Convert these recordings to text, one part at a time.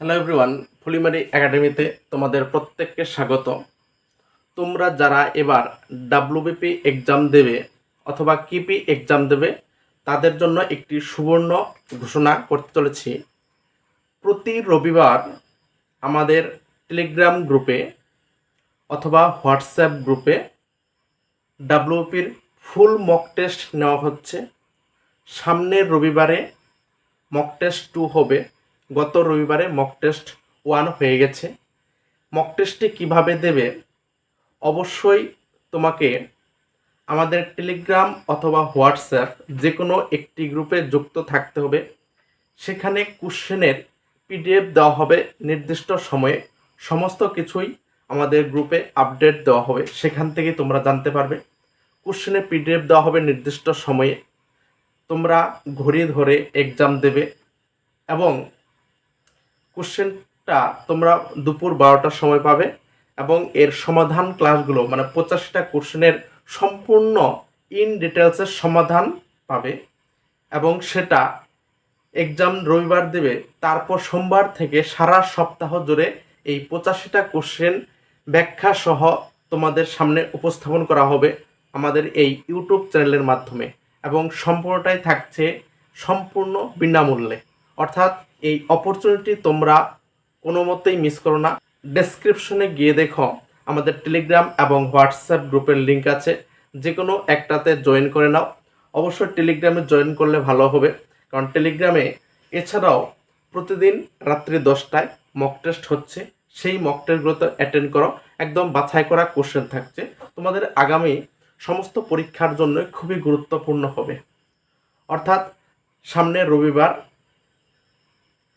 Hello everyone ফুলিমারি একাডেমিতে তোমাদের প্রত্যেককে স্বাগত তোমরা যারা এবার ডাব্লিউবিপি এক্সাম দেবে অথবা কিপি এক্সাম দেবে, তাদের জন্য একটি সুবর্ণ ঘোষণা করতে চলেছি। প্রতি রবিবার আমাদের টেলিগ্রাম গ্রুপে অথবা হোয়াটসঅ্যাপ গ্রুপে ডাব্লিউপির ফুল মক টেস্ট নেওয়া হচ্ছে। সামনের রবিবারে মক টেস্ট টু হবে। গত রবিবারে মক টেস্ট ওয়ান হয়ে গেছে। মক টেস্টটি কীভাবে দেবে? অবশ্যই তোমাকে আমাদের টেলিগ্রাম অথবা হোয়াটসঅ্যাপ যে কোনো একটি গ্রুপে যুক্ত থাকতে হবে। সেখানে কোশ্চেনের পিডিএফ দেওয়া হবে নির্দিষ্ট সময়ে। সমস্ত কিছুই আমাদের গ্রুপে আপডেট দেওয়া হবে। সেখান থেকে তোমরা জানতে পারবে। কোশ্চেনের পিডিএফ দেওয়া হবে নির্দিষ্ট সময়ে। তোমরা ঘড়ি ধরে এক্সাম দেবে এবং কোশ্চেনটা তোমরা দুপুর বারোটার সময় পাবে এবং এর সমাধান ক্লাসগুলো মানে পঁচাশিটা কোশ্চেনের সম্পূর্ণ ইন ডিটেলসের সমাধান পাবে এবং সেটা এক্সাম রবিবার দেবে। তারপর সোমবার থেকে সারা সপ্তাহ জুড়ে এই পঁচাশিটা কোশ্চেন ব্যাখ্যা সহ তোমাদের সামনে উপস্থাপন করা হবে আমাদের এই ইউটিউব চ্যানেলের মাধ্যমে এবং সম্পূর্ণটাই থাকছে সম্পূর্ণ বিনামূল্যে। অর্থাৎ এই অপরচুনিটি তোমরা কোনো মতেই মিস করো না। ডেসক্রিপশনে গিয়ে দেখো, আমাদের টেলিগ্রাম এবং হোয়াটসঅ্যাপ গ্রুপের লিঙ্ক আছে। যে কোনো একটাতে জয়েন করে নাও। অবশ্যই টেলিগ্রামে জয়েন করলে ভালো হবে। কারণ টেলিগ্রামে এছাড়াও প্রতিদিন রাত্রি দশটায় মক টেস্ট হচ্ছে। সেই মক টেস্টগুলোতে অ্যাটেন্ড করো। একদম বাছাই করা কোশ্চেন থাকছে। তোমাদের আগামী সমস্ত পরীক্ষার জন্য খুবই গুরুত্বপূর্ণ হবে। অর্থাৎ সামনের রবিবার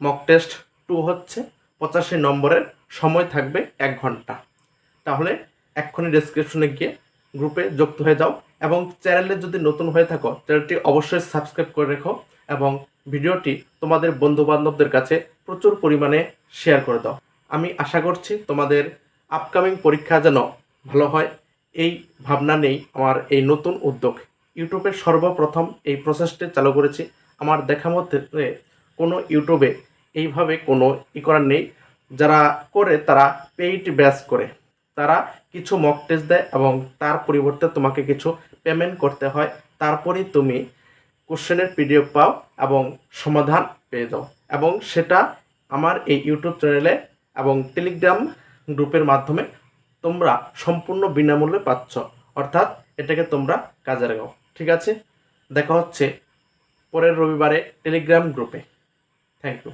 মক টেস্ট টু হচ্ছে পঁচাশি নম্বরের সময় থাকবে এক ঘণ্টা। তাহলে এক্ষুনি ডেসক্রিপশনে গিয়ে গ্রুপে যুক্ত হয়ে যাও এবং চ্যানেলে যদি নতুন হয়ে থাকো চ্যানেলটি অবশ্যই সাবস্ক্রাইব করে রেখো এবং ভিডিওটি তোমাদের বন্ধু বান্ধবদের কাছে প্রচুর পরিমাণে শেয়ার করে দাও। আমি আশা করছি তোমাদের আপকামিং পরীক্ষা যেন ভালো হয়, এই ভাবনা নেই আমার এই নতুন উদ্যোগ। ইউটিউবে সর্বপ্রথম এই প্রসেসটি চালু করেছি। আমার দেখা মধ্যে কোনো ইউটিউবে এইভাবে কোনো ই করার নেই। যারা করে তারা পেইড ব্যাচ করে। তারা কিছু মক টেস্ট দেয় এবং তার পরিবর্তে তোমাকে কিছু পেমেন্ট করতে হয়। তারপরেই তুমি কোশ্চেনের পিডিএফ পাও এবং সমাধান পেয়ে যাও। এবং সেটা আমার এই ইউটিউব চ্যানেলে এবং টেলিগ্রাম গ্রুপের মাধ্যমে তোমরা সম্পূর্ণ বিনামূল্যে পাচ্ছ। অর্থাৎ এটাকে তোমরা কাজে লাগাও। ঠিক আছে? দেখা হচ্ছে পরের রবিবারে টেলিগ্রাম গ্রুপে থ্যাংক ইউ